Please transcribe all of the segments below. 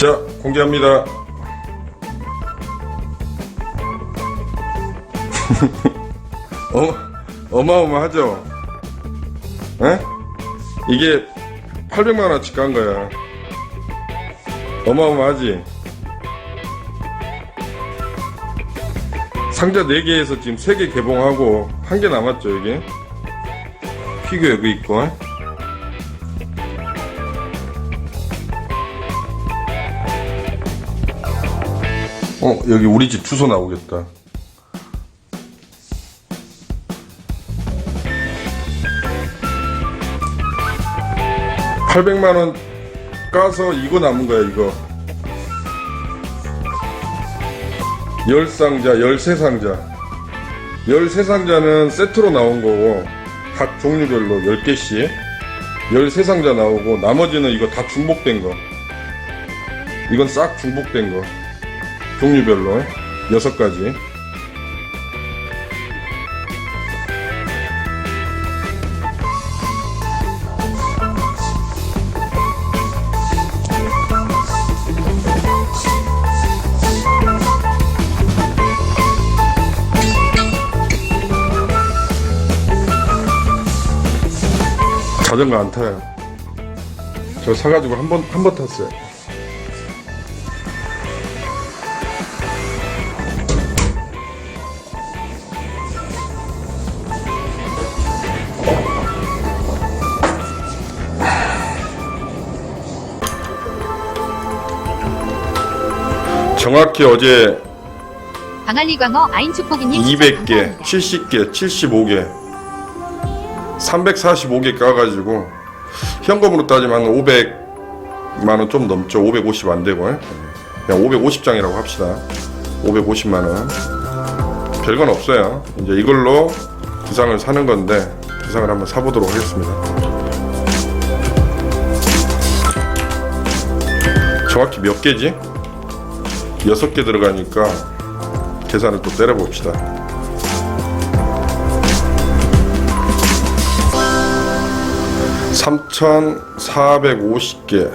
자, 공개합니다. 어, 어마어마하죠? 에? 이게 800만원치 깐 거야. 어마어마하지? 상자 4개에서 지금 3개 개봉하고 1개 남았죠, 여기? 피규어 여기 있고. 어, 여기 우리 집 주소 나오겠다. (800만원) 까서 이거 남은 거야 이거. 열 상자 열세 상자. 열세 상자는 세트로 나온 거고 각 종류별로 10개씩. 열세 상자 나오고 나머지는 이거 다 중복된 거. 이건 싹 중복된 거 종류별로 여섯 가지. 자전거 안 타요. 저 사가지고 한 번, 한 번 탔어요. 정확히 어제 광안리 광어 아인 축복이님 200개, 70개, 75개, 345개 까가지고 현금으로 따지면 500만 원 좀 넘죠. 550 안 되고 그냥 550장이라고 합시다. 550만 원. 별건 없어요. 이제 이걸로 기상을 사는 건데 기상을 한번 사보도록 하겠습니다. 정확히 몇 개지? 6개 들어가니까 계산을 또 때려봅시다. (3,450개)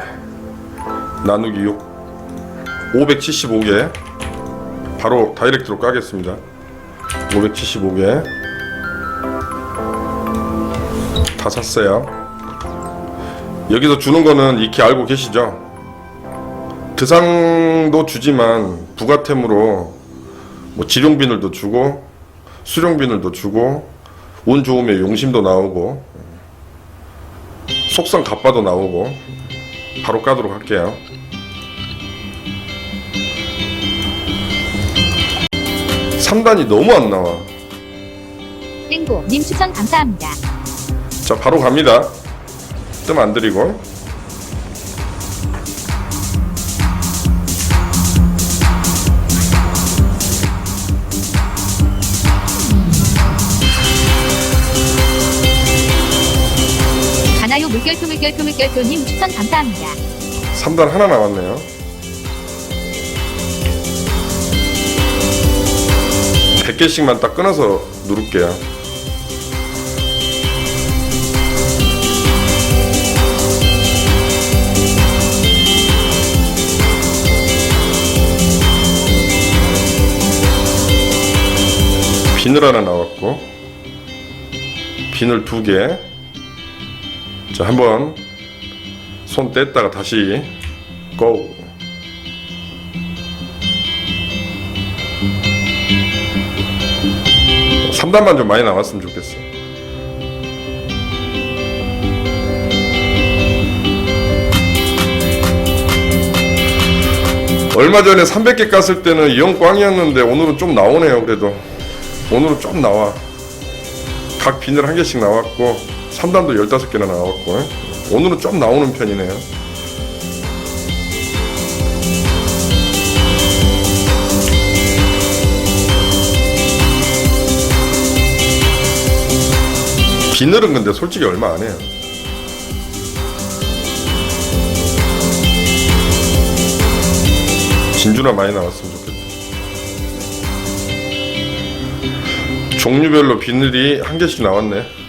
나누기 6 575개. 바로 다이렉트로 까겠습니다. 575개. 다 샀어요. 여기서 주는 거는 익히 알고 계시죠 드상도 주지만 부가템으로 뭐 지룡 비늘도 주고 수룡 비늘도 주고 운 좋으면 용심도 나오고 속성 갑바도 나오고 바로 까도록 할게요. 삼단이 너무 안 나와. 땡고님 추천 감사합니다. 자, 바로 갑니다. 뜸안 들이고. 물결표 물결표 물결표님 추천 감사합니다. 3단 하나 남았네요. 백 개씩만딱 끊어서 누를게요. 비늘 하나 나왔고 비늘 두 개. 자, 한번 손 뗐다가 다시 고. 삼단만좀 많이 나왔으면 좋겠어. 얼마 전에 300개 깠을 때는 영 꽝이었는데 오늘은 좀 나오네요, 그래도. 오늘은 좀 나와. 각 비늘 한 개씩 나왔고, 3단도 15개나 나왔고, 오늘은 좀 나오는 편이네요. 비늘은 근데 솔직히 얼마 안 해요. 진주나 많이 나왔으면 좋겠다. 종류별로 비늘이 한 개씩 나왔네.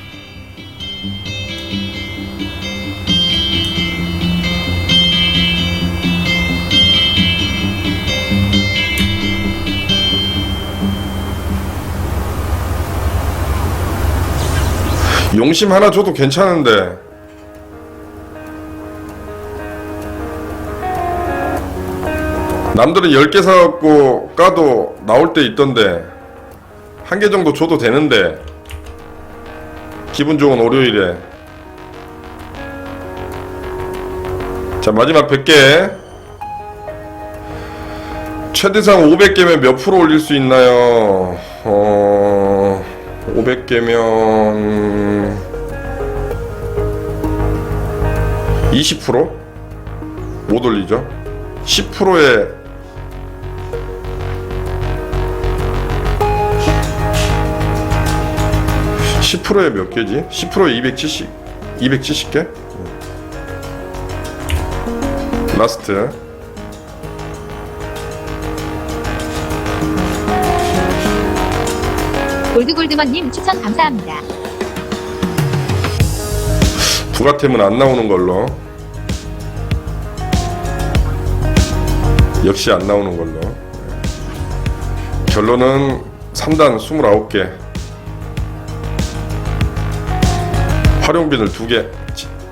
용심 하나 줘도 괜찮은데. 남들은 10개 사갖고 까도 나올 때 있던데 한 개 정도 줘도 되는데. 기분 좋은 월요일에. 자 마지막 100개. 최대상 500개면 몇 프로 올릴 수 있나요? 어... 500개면 20%? 못 올리죠. 10%에 10%에 몇 개지? 10%에 270 270개? 라스트 골드골드먼님 추천 감사합니다. 부가템은 안 나오는 걸로. 역시 안 나오는 걸로. 결론은 3단 29개. 활용빈을 2개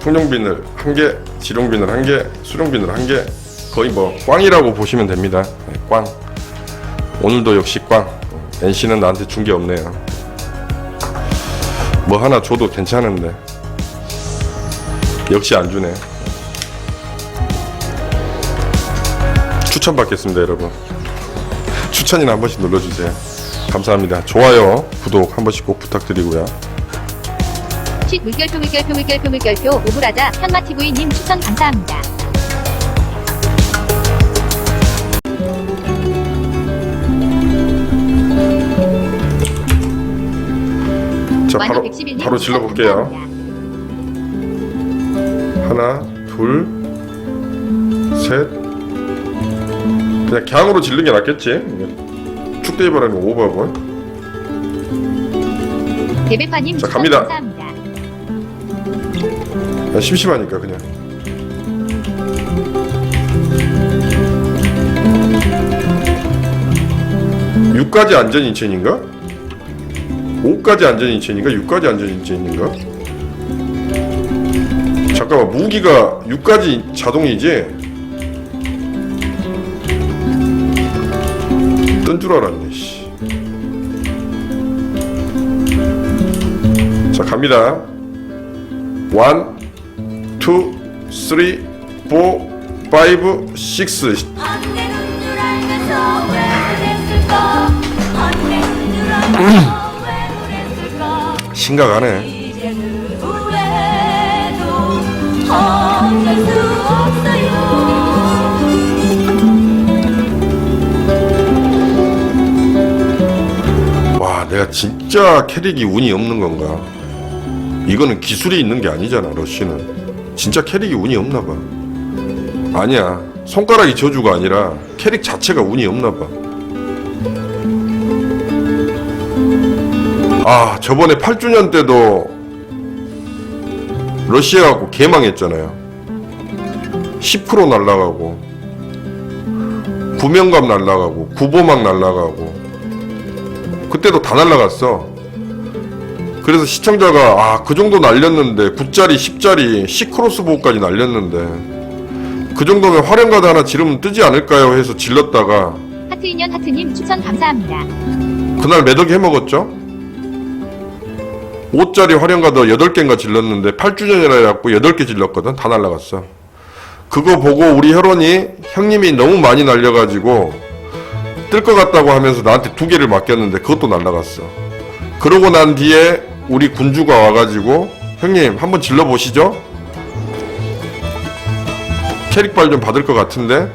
통용빈을 1개 지룡빈을 1개 수룡빈을 1개. 거의 뭐 꽝이라고 보시면 됩니다. 네, 꽝. 오늘도 역시 꽝 NC는 나한테 준 게 없네요 뭐 하나 줘도 괜찮은데 역시 안 주네. 추천 받겠습니다, 여러분. 추천이나 한 번씩 눌러주세요. 감사합니다. 좋아요, 구독 한 번씩 꼭 부탁드리고요. 쉿 물결표 물결표 물결표 물결표 오브라자 현마TV님 추천 감사합니다. 자, 바로 111님 바로 추천 질러 볼게요. 감사합니다. 하나, 둘, 셋. 그냥 갱으로 질는 게 낫겠지. 축대이바라는 오버하고. 대배파님 자, 갑니다. 야, 심심하니까 그냥. 육까지 안전 인첸인가? 5까지 안전 인첸인가? 6까지 안전 인첸인가? 잠깐만 무기가 6까지 자동이지? 뜬 줄 알았네 씨. 자 갑니다 1 2 3 4 5 6안되 심각하네. 와 내가 진짜 캐릭이 운이 없는 건가? 이거는 기술이 있는 게 아니잖아 러쉬는. 진짜 캐릭이 운이 없나 봐. 아니야. 손가락이 저주가 아니라 캐릭 자체가 운이 없나 봐 아 저번에 8주년 때도 러시아하고 개망했잖아요 10% 날라가고 구명감 날라가고 구보막 날라가고 그때도 다 날라갔어. 그래서 시청자가 아 그 정도 날렸는데 9짜리 10짜리 시크로스보까지 날렸는데 그 정도면 화령가드 하나 지르면 뜨지 않을까요 해서 질렀다가 하트 인연 하트님 추천 감사합니다. 그날 매덕이 해먹었죠 5짜리 화령가드 8개인가 질렀는데 8주년이라 해갖고 8개 질렀거든. 다 날라갔어. 그거 보고 우리 혈원이 형님이 너무 많이 날려가지고 뜰 것 같다고 하면서 나한테 두 개를 맡겼는데 그것도 날라갔어. 그러고 난 뒤에 우리 군주가 와가지고 형님 한번 질러보시죠. 캐릭발 좀 받을 것 같은데.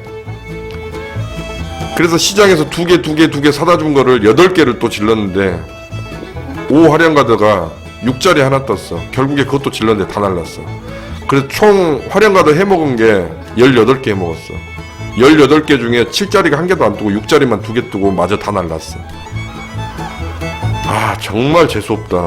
그래서 시장에서 두 개, 두 개, 두 개 사다 준 거를 여덟 개를 또 질렀는데 오 화령가드가 6짜리 하나 떴어. 결국에 그것도 질렀는데 다 날랐어. 그래서 총 화령가드 해먹은 게 18개 해먹었어. 18개 중에 7짜리가 한 개도 안 뜨고 6짜리만 두 개 뜨고 마저 다 날랐어. 아 정말 재수없다.